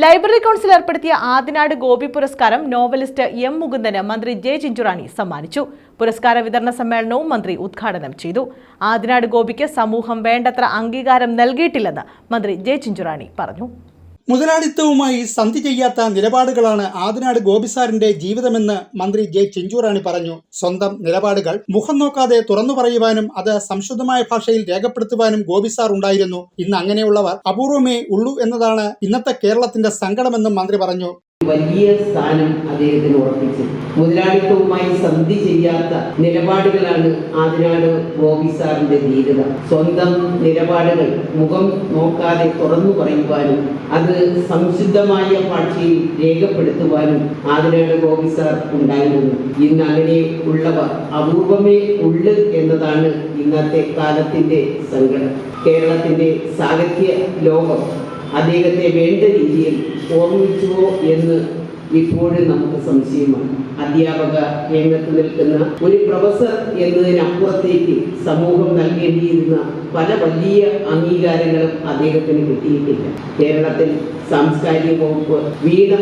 Library council ഏർപ്പെടുത്തിയ ആദിനാട് ഗോപി പുരസ്കാരം novelist M Mukundan മന്ത്രി ജെ ചിഞ്ചുറാണി സമ്മാനിച്ചു. പുരസ്കാര വിതരണ സമ്മേളനവും മന്ത്രി ഉദ്ഘാടനം ചെയ്തു. ആദിനാട് ഗോപിക്ക് സമൂഹം വേണ്ടത്ര അംഗീകാരം നൽകിയിട്ടില്ലെന്ന് മന്ത്രി ജെ ചിഞ്ചുറാണി പറഞ്ഞു. മുതലാളിത്തവുമായി സന്ധി ചെയ്യാത്ത നിലപാടുകളാണ് ആദിനാട് ഗോപിസാറിന്റെ ജീവിതമെന്ന് മന്ത്രി ജെ ചിഞ്ചൂറാണി പറഞ്ഞു. സ്വന്തം നിലപാടുകൾ മുഖം നോക്കാതെ തുറന്നു പറയുവാനും അത് സംശുദ്ധമായ ഭാഷയിൽ രേഖപ്പെടുത്തുവാനും ഗോപിസാർ ഉണ്ടായിരുന്നു. ഇന്ന് അങ്ങനെയുള്ളവർ അപൂർവമേ ഉള്ളൂ എന്നതാണ് ഇന്നത്തെ കേരളത്തിന്റെ സങ്കടമെന്നും മന്ത്രി പറഞ്ഞു. വലിയ സ്ഥാനം അദ്ദേഹത്തിന് ഉറപ്പിച്ചു. മുതലാളിത്തവുമായി സന്ധി ചെയ്യാത്ത നിലപാടുകളാണ് ആദിനാട് ഗോപി സാറിന്റെ ധീരത. സ്വന്തം നിലപാടുകൾ മുഖം നോക്കാതെ തുറന്നു പറയുവാനും അത് സംശുദ്ധമായ ഭാഷയിൽ രേഖപ്പെടുത്തുവാനും ആദിനാട് ഗോപി സാർ ഉണ്ടായിരുന്നു. ഇന്ന് അങ്ങനെ ഉള്ളവർ അപൂർവമേ ഉള്ളു എന്നതാണ് ഇന്നത്തെ കാലത്തിന്റെ സങ്കടം. കേരളത്തിന്റെ സാഹിത്യ ലോകം അദ്ദേഹത്തെ വേണ്ട രീതിയിൽ ഓർമ്മിച്ചുവോ എന്ന് ഇപ്പോഴും നമുക്ക് സംശയമാണ്. അധ്യാപക രംഗത്ത് നിൽക്കുന്ന ഒരു പ്രൊഫസർ എന്നതിനപ്പുറത്തേക്ക് സമൂഹം നൽകേണ്ടിയിരുന്ന പല വലിയ അംഗീകാരങ്ങളും അദ്ദേഹത്തിന് കിട്ടിയിട്ടില്ല. കേരളത്തിൽ സാംസ്കാരിക വകുപ്പ് വീണ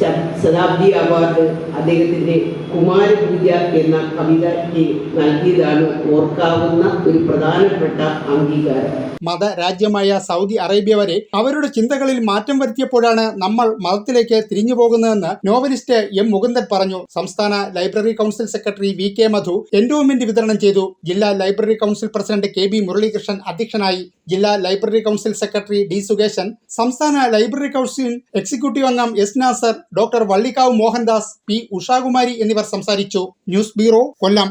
ശ- ശതാബ്ദി അവാർഡ് അദ്ദേഹത്തിന്റെ കുമാരപൂജ എന്ന കവിതയ്ക്ക് നൽകിയതാണ് ഓർക്കാവുന്ന ഒരു പ്രധാനപ്പെട്ട അംഗീകാരം. മത രാജ്യമായ സൗദി അറേബ്യ വരെ അവരുടെ ചിന്തകളിൽ മാറ്റം വരുത്തിയപ്പോഴാണ് നമ്മൾ മതത്തിലേക്ക് തിരിഞ്ഞു പോകുന്നതെന്ന് നോവലിസ്റ്റ് എം മുകുന്ദൻ പറഞ്ഞു. സംസ്ഥാന library council secretary V K Madhu endowment വിതരണം ചെയ്തു. ജില്ലാ library council president K B Muralikrishnan അധ്യക്ഷനായി. ജില്ലാ library council secretary D Sukesan സംസ്ഥാന ലൈബ്രറി കൗൺസിൽ എക്സിക്യൂട്ടീവ് അംഗം S Nasar doctor Vallikkavu Mohandas P Ushakumari എന്നിവർ സംസാരിച്ചു. News bureau Kollam.